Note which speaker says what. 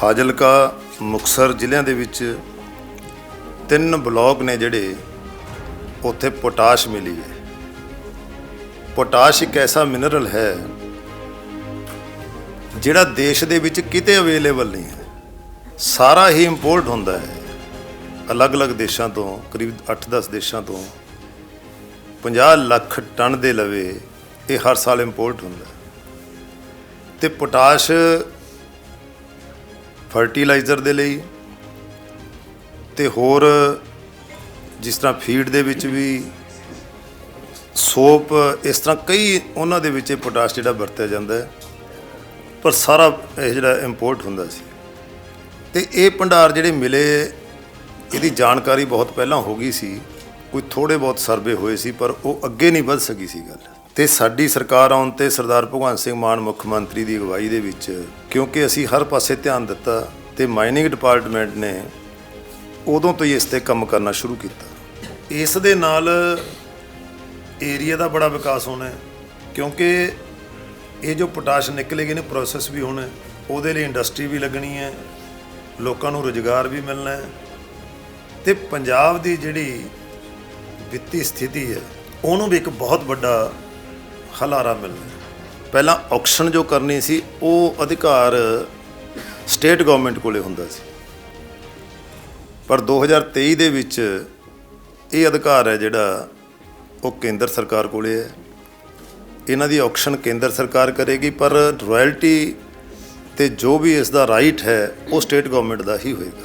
Speaker 1: ਫਾਜ਼ਿਲਕਾ, ਮੁਕਸਰ ਜ਼ਿਲ੍ਹਿਆਂ ਦੇ ਵਿੱਚ ਤਿੰਨ ਬਲਾਕ ਨੇ ਜਿਹੜੇ ਉੱਥੇ ਪੋਟਾਸ਼ ਮਿਲੀ ਹੈ। ਪੋਟਾਸ਼ ਇੱਕ ਐਸਾ ਮਿਨਰਲ ਹੈ ਜਿਹੜਾ ਦੇਸ਼ ਦੇ ਵਿੱਚ ਕਿਤੇ ਅਵੇਲੇਬਲ ਨਹੀਂ ਹੈ। ਸਾਰਾ ਹੀ ਇੰਪੋਰਟ ਹੁੰਦਾ ਹੈ। ਅਲੱਗ-ਅਲੱਗ ਦੇਸ਼ਾਂ ਤੋਂ, ਕਰੀਬ 8-10 ਦੇਸ਼ਾਂ ਤੋਂ 50 ਲੱਖ ਟਨ ਦੇ ਲਵੇ ਇਹ ਹਰ ਸਾਲ ਇੰਪੋਰਟ ਹੁੰਦਾ ਹੈ। ਤੇ ਪੋਟਾਸ਼ ਫਰਟੀਲਾਈਜ਼ਰ ਦੇ ਲਈ ਤੇ ਹੋਰ ਜਿਸ ਤਰ੍ਹਾਂ ਫੀਡ ਦੇ ਵਿੱਚ ਵੀ ਸੋਪ, ਇਸ ਤਰ੍ਹਾਂ ਕਈ ਉਹਨਾਂ ਦੇ ਵਿੱਚ ਇਹ ਪੋਟਾਸ਼ ਜਿਹੜਾ ਵਰਤਿਆ ਜਾਂਦਾ ਹੈ, ਪਰ ਸਾਰਾ ਇਹ ਜਿਹੜਾ ਇੰਪੋਰਟ ਹੁੰਦਾ ਸੀ। ਤੇ ਇਹ ਭੰਡਾਰ ਜਿਹੜੇ ਮਿਲੇ, ਇਹਦੀ ਜਾਣਕਾਰੀ ਬਹੁਤ ਪਹਿਲਾਂ ਹੋ ਗਈ ਸੀ, ਕੋਈ ਥੋੜੇ ਬਹੁਤ ਸਰਵੇ ਹੋਏ ਸੀ, ਪਰ ਉਹ ਅੱਗੇ ਨਹੀਂ ਵੱਧ ਸਕੀ ਸੀ ਗੱਲ। ਤੇ ਸਾਡੀ ਸਰਕਾਰ ਆਉਣ ਤੇ ਸਰਦਾਰ ਭਗਵੰਤ ਸਿੰਘ ਮਾਨ ਮੁੱਖ ਮੰਤਰੀ ਦੀ ਅਗਵਾਈ ਦੇ ਵਿੱਚ, ਕਿਉਂਕਿ ਅਸੀਂ ਹਰ ਪਾਸੇ ਧਿਆਨ ਦਿੱਤਾ ਤੇ ਮਾਈਨਿੰਗ ਡਿਪਾਰਟਮੈਂਟ ਨੇ ਉਦੋਂ ਤੋਂ ਹੀ ਇਸ ਤੇ ਕੰਮ ਕਰਨਾ ਸ਼ੁਰੂ ਕੀਤਾ। ਇਸ ਦੇ ਨਾਲ ਏਰੀਆ ਦਾ ਬੜਾ ਵਿਕਾਸ ਹੋਣਾ ਹੈ, ਕਿਉਂਕਿ ਇਹ ਜੋ ਪੋਟਾਸ਼ ਨਿਕਲੇਗੀ ਨੇ ਪ੍ਰੋਸੈਸ ਵੀ ਹੋਣਾ ਉਹਦੇ ਲਈ ਇੰਡਸਟਰੀ ਵੀ ਲੱਗਣੀ ਹੈ, ਲੋਕਾਂ ਨੂੰ ਰੋਜ਼ਗਾਰ ਵੀ ਮਿਲਣਾ ਹੈ, ਤੇ ਪੰਜਾਬ ਦੀ ਜਿਹੜੀ ਵਿੱਤੀ ਸਥਿਤੀ ਹੈ, ਉਹਨੂੰ ਵੀ ਇੱਕ ਬਹੁਤ ਵੱਡਾ ਹਲਾਰਾ ਮਿਲਣਾ। ਪਹਿਲਾਂ ਆਕਸ਼ਨ ਜੋ ਕਰਨੀ ਸੀ, ਉਹ ਅਧਿਕਾਰ ਸਟੇਟ ਗਵਰਨਮੈਂਟ ਕੋਲੇ ਹੁੰਦਾ ਸੀ। ਪਰ 2023 ਦੇ ਵਿੱਚ ਇਹ ਅਧਿਕਾਰ ਹੈ ਜਿਹੜਾ ਉਹ ਕੇਂਦਰ ਸਰਕਾਰ ਕੋਲੇ ਹੈ। ਇਹਨਾਂ ਦੀ ਆਕਸ਼ਨ ਕੇਂਦਰ ਸਰਕਾਰ ਕਰੇਗੀ, ਪਰ ਰਾਇਲਟੀ ਤੇ ਜੋ ਵੀ ਇਸ ਦਾ ਰਾਈਟ ਹੈ, ਉਹ ਸਟੇਟ ਗਵਰਨਮੈਂਟ ਦਾ ਹੀ ਹੋਏਗਾ।